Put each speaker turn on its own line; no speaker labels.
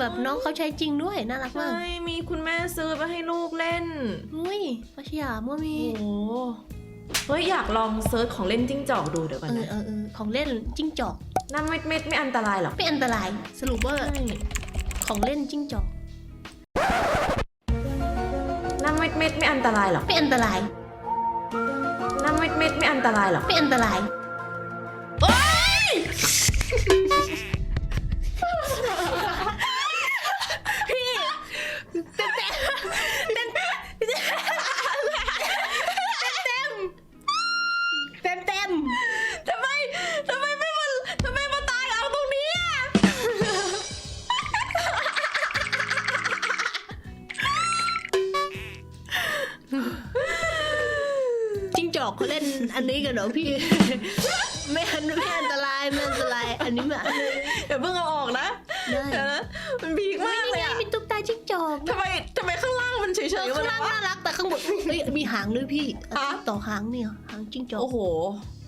แบบน้องเขาใช้จริงด้วยน่ารักมาก
ใช่มีคุณแม่ซื้อมาให้ลูกเล่น
อุ้ยพัชยามั่วมี
โอ้โหเฮ้ย อยากลองเซิร์ชของเล่นจิ้งจอกดูเดี๋ยวก่อน
เออ
นะ
เออเออของเล่นจิ้งจอก
น่าไม่ไม่ไม่อันตรายหรอก
ไม่อันตรายสรุปว่า
ใช่
ของเล่นจิ้งจอก
น่าไม่ไม่ไม่อันตรายหรอก
ไม่อันตราย
น่าไม่ไม่ไม่อันตรายหรอก
ไม่อันตรายพี่ เต็มเต็มเต็มเต็มเต็ม
ทำไมทำไมไม่มาทำไมมาตายเอาตรงนี้อะ
จิ้งจอกเขาเล่นอันนี้กันเหรอพี่ ไม่อันไม่อันตรายไม่อันตราย อันนี้ไม่อันตราย
อย่าเพิ่งเอาออกนะ
ได้
เดี๋ยวนะมันพีคมากเลย
นี่ไง
อะ
มีตุ๊กตาจิ้งจอก
ทำไมทำไมข้างล่างมันเฉย
เออ
ๆ
ข้าง
เล
ล่าง
ยวะ
น่ารักแต่ข้างบนเฮ้ยมีหางด้วยพี่
ฮะ
ต่อหางเนี่ยหางจิ้งจอก
โอ้โห